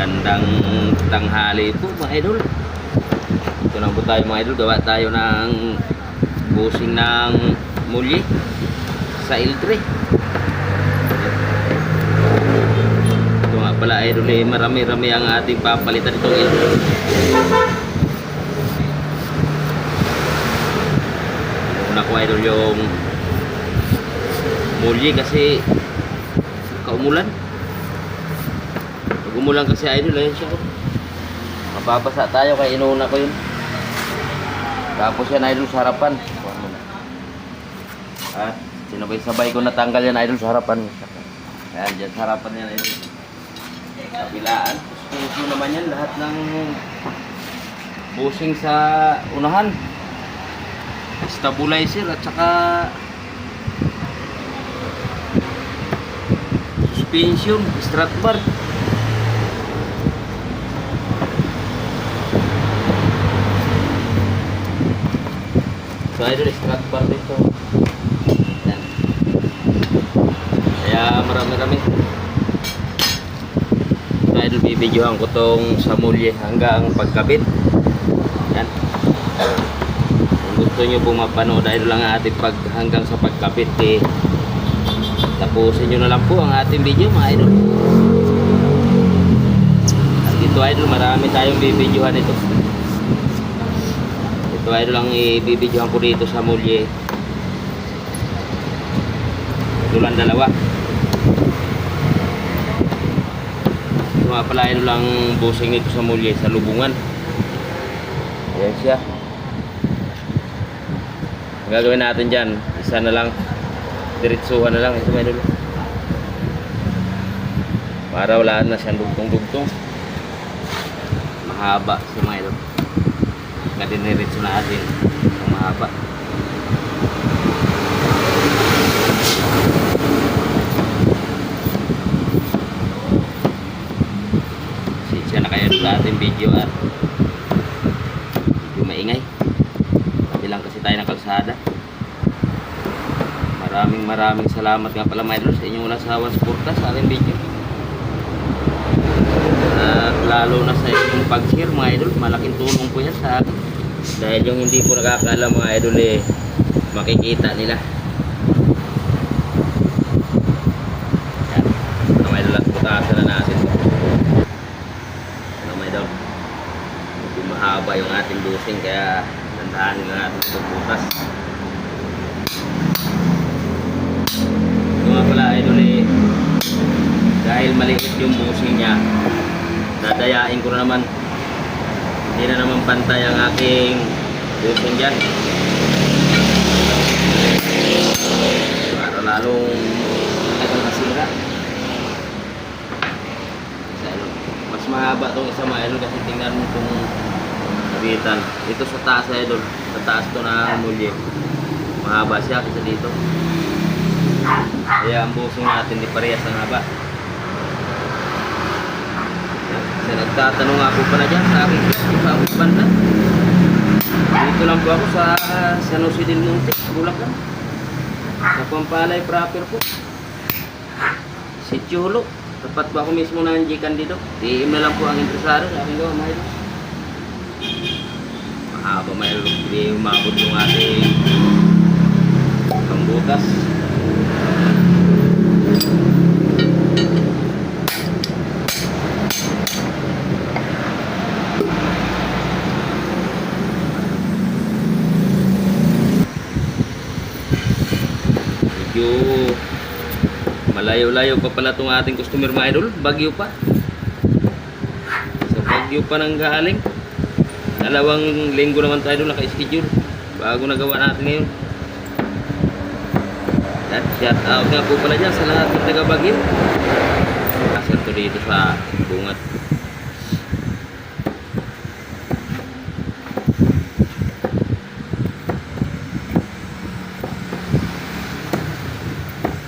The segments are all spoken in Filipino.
Magandang tanghali po mga idol. Ito na po tayo mga idol. Gawa tayo ng busing ng muli sa Iltre. Ito nga pala idol eh, marami-rami ang ating papalitan itong Iltre. Una ko idol yung muli kasi kaumulan. Pag umulan kasi idol, ayun siya. Mababasa tayo kaya inuuna ko yun. Tapos yan idol sa harapan. At sinabay-sabay ko natanggal yan idol sa harapan. Ayan, dyan sa harapan yan idol. Kabilaan. Puso naman yan lahat ng busing sa unahan. Stabilizer at saka suspension, strut bar. So idol, strut bar dito. Yan. Kaya marami-rami. So idol, bibidyohan ko tong sa mulye hanggang pagkabit. Yan. Kung gusto nyo pong mapanood idol lang ang ating pag, hanggang sa pagkabit eh, tapusin nyo na lang po ang ating video mga idol. At ito idol, marami tayong bibidyohan ito. Ito idol ang ibibidyohan ko dito sa mulye. Ito lang dalawa. Ito nga pala idol ang busing nito sa mulye sa lubungan. Ayan siya. Ang gagawin natin dyan, isa na lang. Diretsuhan na lang. Ito may dulo. Para wala na siyang dugtong-dugtong. Mahaba si mga idol. Kaya diniretso natin. Ang mahaba. Siya na kayo sa ating video at medyo maingay. Tabi lang kasi tayo ng kalsada. Maraming maraming salamat nga pala idol sa inyong walang sawang suporta sa ating video. At lalo na sa inyong pag-share mga idol, malaking tulong po yan sa akin. Dahil yung hindi po nakakaalam mga idol eh, makikita nila. Yan. Mga idol, at butasan na natin. Ano mga idol, medyo mahaba yung ating busing kaya tandaan nila natin ito butas. Ito nga pala idol eh, dahil maliit yung busing niya, dadayain ko na naman. Hindi na naman pantay ang aking busing dyan. Para lalong tagal masira. Ano, Mas mahaba tong isa mga idol kasi tingnan mo itong kabitan. Ito sa taas idol. Sa taas to na mulye. Mahaba siya kasi dito. Kaya ang busing natin di parehas ang haba. Kasi nagtatanong po pala dyan sa aking aking banda. Dito lang po ako sa San Jose del Monte, Bulacan. Sa Pampalay proper po. Si Chulo. Tapat po ako mismo ng Jikan dito. DM na lang po ang interesado sa aking gawa, mga idol. Mahaba, mga idol. Hindi umabot yung ating pangbutas. Medyo malayo-layo pa pala itong ating customer mga idol. Bagyo pa. Sa Bagyo pa nang galing. Dalawang linggo naman tayo naka-schedule. Bago nagawa natin ngayon. At shout out nga po pala dyan sa lahat ng taga Bagyo. Kasal to dito sa bungat.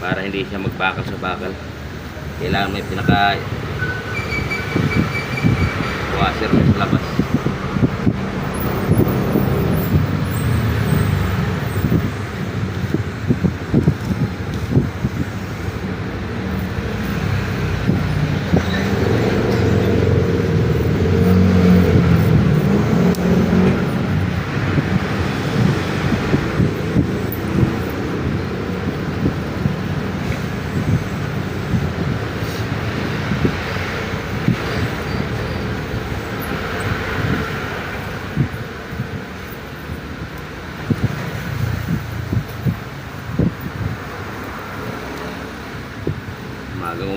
Para hindi siya magbakal sa bakal. Kailangan may pinaka washer sa labas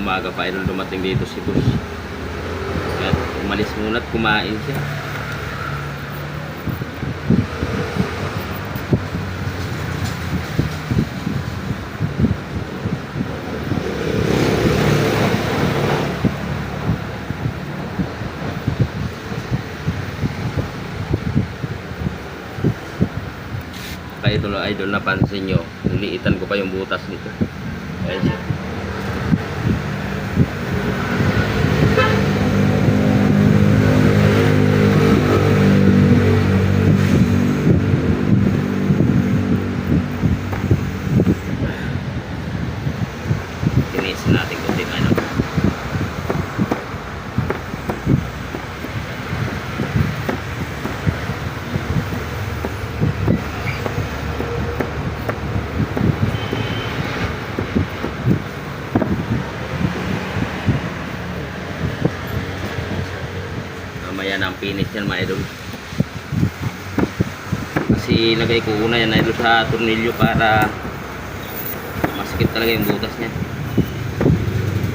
maaga pa idol dumating dito si boss. Kaya umalis muna at kumain siya. Idol, idol napansin nyo, niliitan ko pa yung butas nito. Ayan siya. Tinisin natin kung di ano. Mamaya na ang finish yan mga idol. Kasi lagay ko una yan idol sa tornilyo para masikip talaga yung butas niya.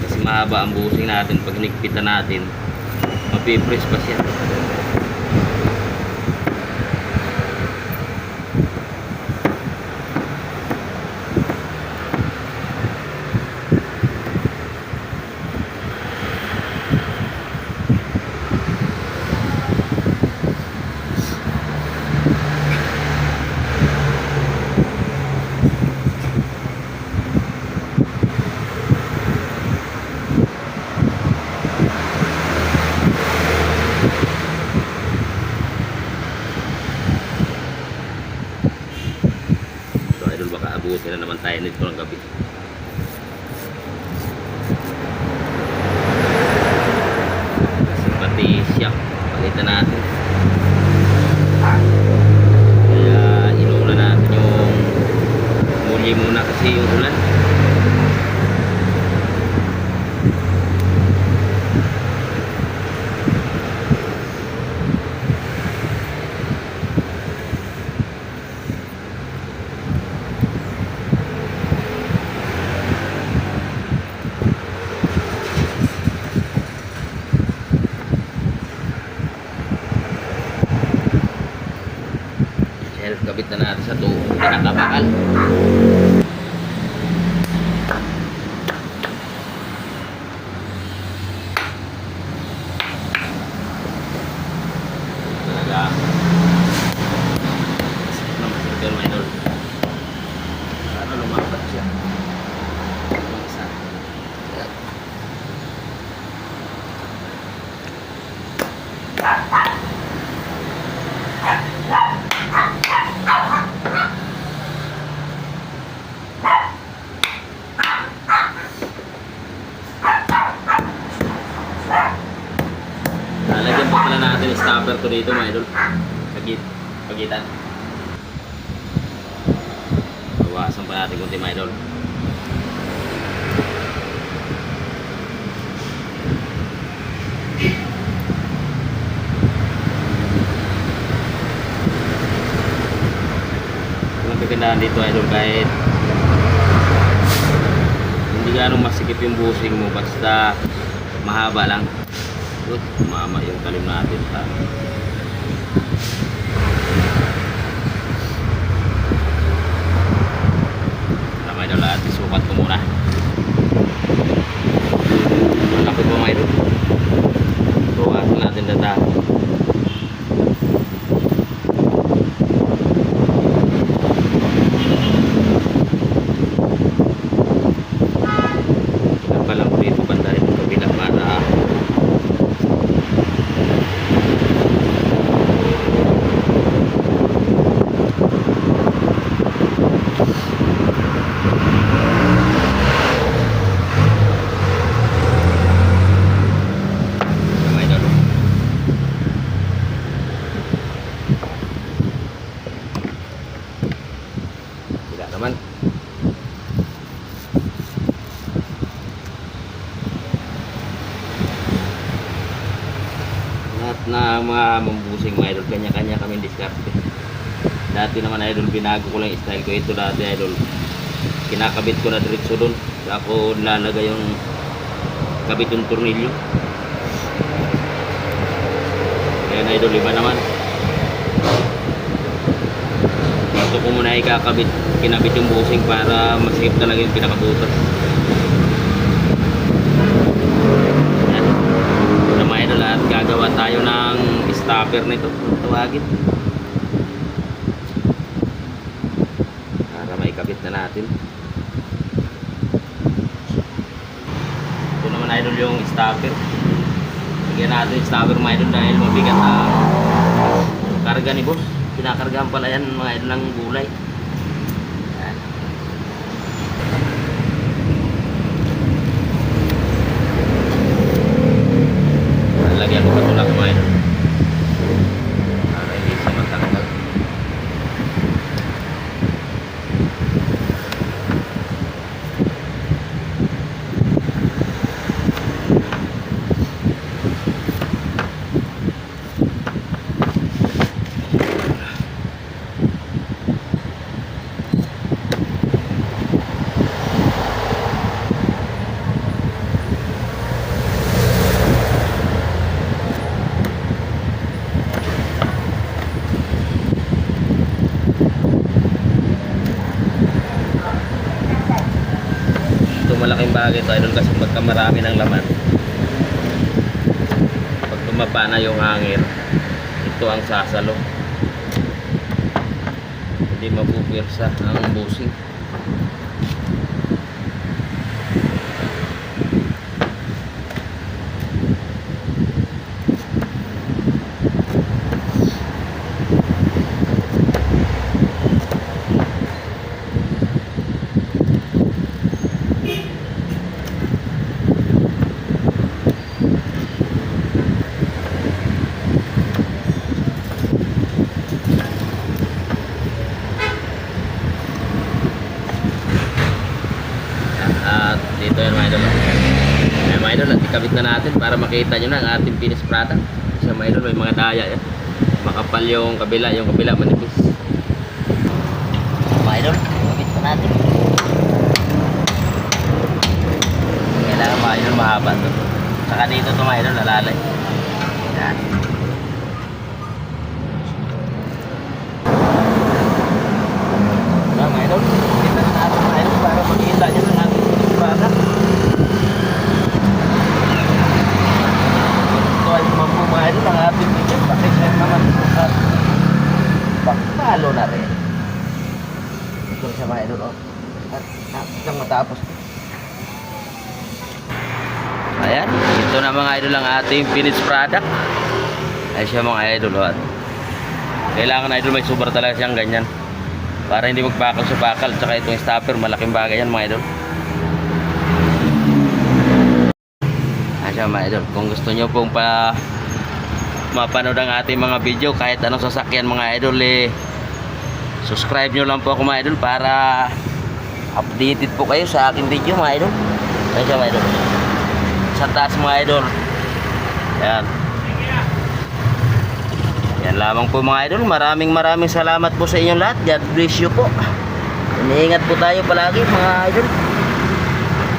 Kasi mahaba ang busing natin pag hinigpitan natin. Mapipress pa siya. So idol baka tayo nito ng gabi. Kasi pati siya, palitan natin. Kaya inuna natin yung muli muna kasi yung ulan. Kabit na natin sa tuong pinakabakal. Talaga. Sakit naman sa pero idol. Para lumapat siya. Yung isa. Lalagyan pa pala natin yung stopper dito mga idol. Pagit, pagitan. Bawasan pa natin kunti mga idol. Kagandahan dito idol kahit hindi ganong masikip yung busing mo basta mahaba lang. Good, mama yung talim natin pa. Tama daw lahat, isukat ko muna. Malaki po mga ito. Bukasan natin data. Ilan pa lang dito banda rin kabila para Mga idol. Tidak naman. Na mga mambusing mga idol, kanya-kanya kami diskarte. Dati naman idol, binago ko lang style ko. Ito dati idol, kinakabit ko na diretso doon. Ako lalagay yung ikakabit yung tornilyo. Ayan idol, iba naman. Gusto ko muna ikakabit, kinabit yung busing para masikip talaga yung pinakabutas. Ayan. Ito mga idol at gagawa tayo ng stopper nito. Kung Tawagin. Para maikabit na natin. Ito naman idol yung stopper. Lagyan natin yung stopper mga idol dahil mabigat ang karga ni boss. Kinakargahan pala yan mga idol ng gulay. Ayan. Lagyan ko patulak mga idol. Para hindi siya matanggal. Ito malaking bagay ito idol kasi pagka marami ng laman. Pag tumaba na yung hangin, ito ang sasalo. Hindi mapupwersa ang busing. At dito yung mga idol. Ayan mga idol, at ikabit na natin para makita nyo na ang ating finished product. Sa idol, may mga daya yan. Makapal yung kabila, yung kabila manipis. Mga idol, ikabit pa natin. Kailangan idol mahaba to. Saka dito to mga idol, nalalay. Yan. Yan mga idol, kita na natin mga idol para makita nyo na natin finished product. Ito ay naman po mga idol ang ating video. Pakishare naman po at pakipalo na rin. Ito siya mga idol. Oh. At hanggang matapos. Ayan. Ito na mga idol ang ating finished product. Ayan siya mga idol. Oh. At Kailangan idol may subar talaga siyang ganyan. Para hindi magbakal sa bakal. Tsaka itong stopper. Malaking bagay yan mga idol. Ayan siya mga idol. Kung gusto nyo pong pa mapanood ang ating mga video kahit anong sasakyan mga idol eh subscribe nyo lang po ako mga idol para updated po kayo sa aking video mga idol. Ayan siya mga idol. Sa taas mga idol. Yan yan lamang po mga idol. Maraming maraming salamat po sa inyong lahat. God bless you po. Iniingat po tayo palagi mga idol.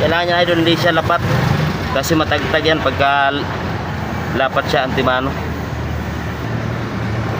Kailangan niya idol hindi siya lapat. Kasi matagtag yan pagka lapat siya antimano